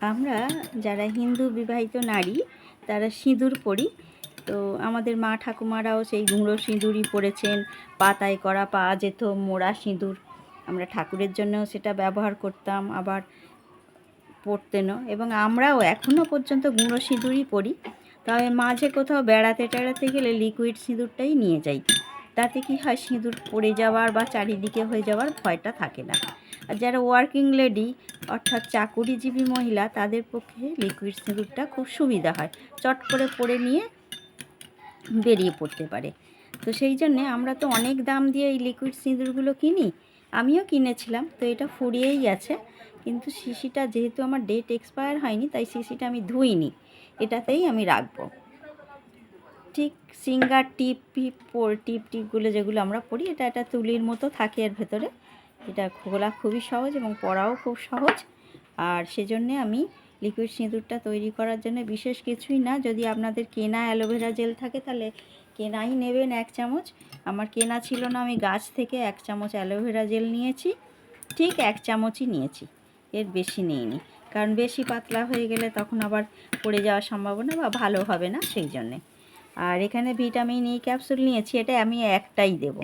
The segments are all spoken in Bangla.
আমরা যারা হিন্দু বিবাহিত নারী, তারা সিঁদুর পরি। তো আমাদের মা ঠাকুমারাও সেই গুঁড়ো সিঁদুরই পরেছেন, পাতায় করা পাওয়া যেত মোড়া সিঁদুর। আমরা ঠাকুরের জন্যও সেটা ব্যবহার করতাম, আবার পরতেনও এবং আমরাও এখনও পর্যন্ত গুঁড়ো সিঁদুরই পরি। তবে মাঝে কোথাও বেড়াতে টেড়াতে গেলে লিকুইড সিঁদুরটাই নিয়ে যাই। তাতে কি হয়, সিঁদুর পড়ে যাওয়ার বা চারিদিকে হয়ে যাওয়ার ভয়টা থাকে না। আর যারা ওয়ার্কিং লেডি অর্থাৎ চাকুরিজীবী মহিলা, তাদের পক্ষে লিকুইড সিঁদুরটা খুব সুবিধা হয়। চট করে পরে নিয়ে বেরিয়ে পড়তে পারে। তো সেই জন্যে আমরা তো অনেক দাম দিয়ে এই লিকুইড সিঁদুরগুলো কিনি। আমিও কিনেছিলাম, তো এটা ফুরিয়েই আছে। কিন্তু শিশিটা যেহেতু আমার ডেট এক্সপায়ার হয়নি, তাই শিশিটা আমি ধুইনি। এটাতেই আমি রাখব। ঠিক সিঙ্গার টিপ টিপ টিপ, টিপগুলো যেগুলো আমরা পড়ি, এটা একটা তুলির মতো থাকে এর ভেতরে। এটা খোলা খুবই সহজ এবং পড়াও খুব সহজ। আর সেজন্যে আমি লিকুইড সিঁদুরটা তৈরি করার জন্য বিশেষ কিছুই না। যদি আপনাদের কেনা অ্যালোভেরা জেল থাকে, তাহলে কেনাই নেবেন এক চামচ। আমার কেনা ছিল না, আমি গাছ থেকে এক চামচ অ্যালোভেরা জেল নিয়েছি। ঠিক এক চামচই নিয়েছি, এর বেশি নিইনি। কারণ বেশি পাতলা হয়ে গেলে তখন আবার পড়ে যাওয়ার সম্ভাবনা বা ভালো হবে না, সেই জন্যে। আর এখানে ভিটামিন ই ক্যাপসুল নিয়েছি, এটা আমি একটাই দেব,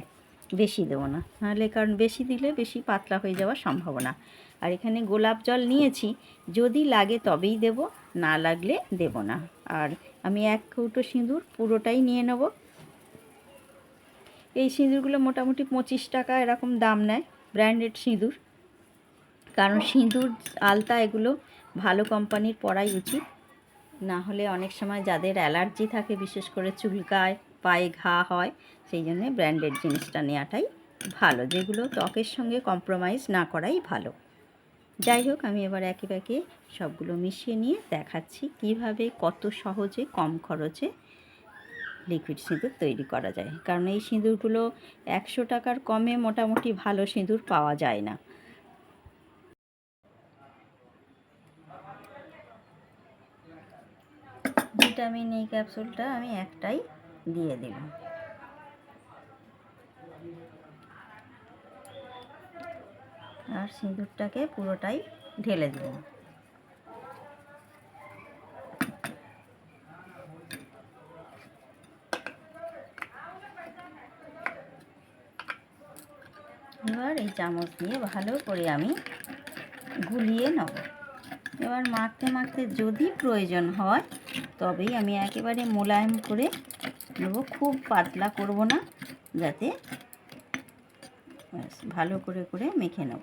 বেশি দেবো না। নাহলে কারণ বেশি দিলে বেশি পাতলা হয়ে যাওয়ার সম্ভাবনা। আর এখানে গোলাপ জল নিয়েছি, যদি লাগে তবেই দেব, না লাগলে দেব না। আর আমি এক কৌটো সিঁদুর পুরোটাই নিয়ে নেব। এই সিঁদুরগুলো মোটামুটি পঁচিশ টাকা এরকম দাম নেয়, ব্র্যান্ডেড সিঁদুর। কারণ সিঁদুর, আলতা এগুলো ভালো কোম্পানির পরাই উচিত। না হলে অনেক সময় যাদের অ্যালার্জি থাকে, বিশেষ করে চুলকায়, পায়ে ঘা হয়, সেই জন্যে ব্র্যান্ডেড জিনিসটা নেওয়াটাই ভালো, যেগুলো ত্বকের সঙ্গে কম্প্রোমাইজ না করাই ভালো। যাই হোক, আমি এবার একে একে সবগুলো মিশিয়ে নিয়ে দেখাচ্ছি কীভাবে কত সহজে কম খরচে লিকুইড সিঁদুর তৈরি করা যায়। কারণ এই সিঁদুরগুলো একশো টাকার কমে মোটামুটি ভালো সিঁদুর পাওয়া যায় না। ভিটামিন এই ক্যাপসুলটা আমি একটাই দিয়ে দিলাম আর সিঁদুরটাকে পুরোটাই ঢেলে দিলাম এবার এই চামচ দিয়ে ভালো করে আমি গুলিয়ে নেব। এবার মাখতে মাখতে যদি প্রয়োজন হয়, তবেই আমি একেবারে মোলায়েম করে নেব। খুব পাতলা করব না, যাতে ভালো করে করে মেখে নেব।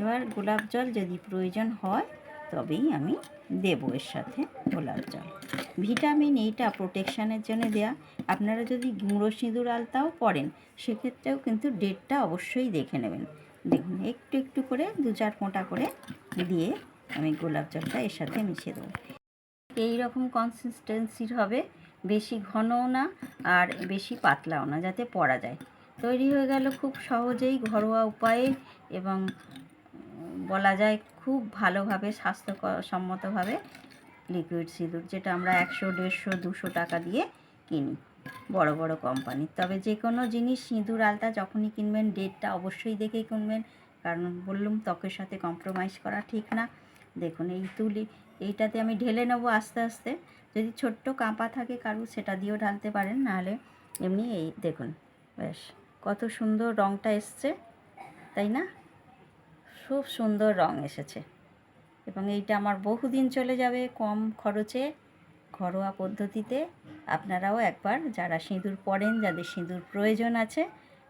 এবার গোলাপ জল যদি প্রয়োজন হয়, তবেই আমি দেবো এর সাথে গোলাপ জল। ভিটামিন এইটা প্রোটেকশানের জন্য দেয়া। আপনারা যদি গুঁড়ো সিঁদুর আলতাও পড়েন সেক্ষেত্রেও কিন্তু ডেটটা অবশ্যই দেখে নেবেন। দেখুন, একটু একটু করে দু চার ফোঁটা করে দিয়ে আমি গোলাপ জলটা এর সাথে মিশিয়ে দেবো। এই রকম কনসিস্টেন্সির হবে, বেশি ঘনও না আর বেশি পাতলাও না, যাতে পরা যায়। তৈরি হয়ে গেল খুব সহজেই ঘরোয়া উপায়ে এবং বলা যায় খুব ভালোভাবে, স্বাস্থ্যসম্মতভাবে লিকুইড সিঁদুর, যেটা আমরা একশো, দেড়শো, দুশো টাকা দিয়ে কিনি বড় বড় কোম্পানির তবে যে কোনো জিনিস সিঁদুর, আলতা যখনই কিনবেন ডেটটা অবশ্যই দেখেই কিনবেন, কারণ বললুম ত্বকের সাথে কম্প্রোমাইজ করা ঠিক না। দেখুন, এই তুলি, এইটাতে আমি ঢেলে নেব আস্তে আস্তে। যদি ছোট্ট কাঁপা থাকে কারু, সেটা দিয়েও ঢালতে পারেন, নাহলে এমনি এই দেখুন ব্যাস কত সুন্দর রঙটা এসছে, তাই না? খুব সুন্দর রং এসেছে। এবং এইটা আমার বহুদিন চলে যাবে কম খরচে, ঘরোয়া পদ্ধতিতে। আপনারাও একবার, যারা সিঁদুর পরেন, যাদের সিঁদুর প্রয়োজন আছে,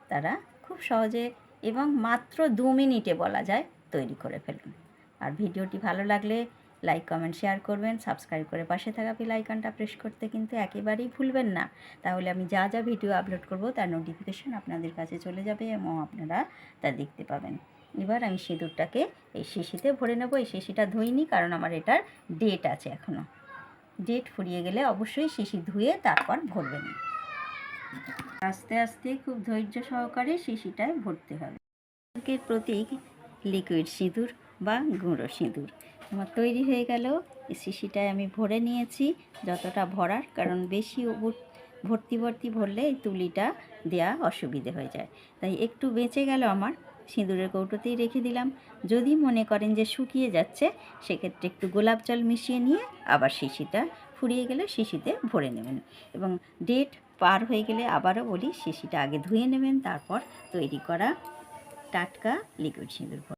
তারা খুব সহজে এবং মাত্র দু মিনিটে বলা যায়, তৈরি করে ফেলুন। আর ভিডিওটি ভালো লাগলে লাইক, কমেন্ট, শেয়ার করবেন। সাবস্ক্রাইব করে পাশে থাকা বেল আইকনটা প্রেস করতে কিন্তু একেবারেই ভুলবেন না। তাহলে আমি যা যা ভিডিও আপলোড করব তার নোটিফিকেশন আপনাদের কাছে চলে যাবে এবং আপনারা তা দেখতে পাবেন। এবার আমি সিঁদুরটাকে এই শিশিতে ভরে নেব। এই শিশিটা ধুইনি কারণ আমার এটার ডেট আছে এখনও ডেট ফুরিয়ে গেলে অবশ্যই শিশি ধুয়ে তারপর ভরবেন। আস্তে আস্তে খুব ধৈর্য সহকারে শিশিটায় ভরতে হবে। প্রতীক লিকুইড সিঁদুর। বা গুঁড়ো সিঁদুর। আমার তৈরি হয়ে গেল শিশিটায় আমি ভরে নিয়েছি যতটা ভরার, কারণ বেশি ভর্তি ভর্তি ভরলে এই তুলিটা দেয়া অসুবিধে হয়ে যায়। তাই একটু বেঁচে গেল আমার, সিঁদুরের কৌটোতেই রেখে দিলাম। যদি মনে করেন যে শুকিয়ে যাচ্ছে, সেক্ষেত্রে একটু গোলাপ জল মিশিয়ে নিয়ে আবার শিশিটা ফুরিয়ে গেলে শিশিতে ভরে নেবেন। এবং ডেট পার হয়ে গেলে আবারও বলি, শিশিটা আগে ধুয়ে নেবেন, তারপর তৈরি করা টাটকা লিকুইড সিঁদুর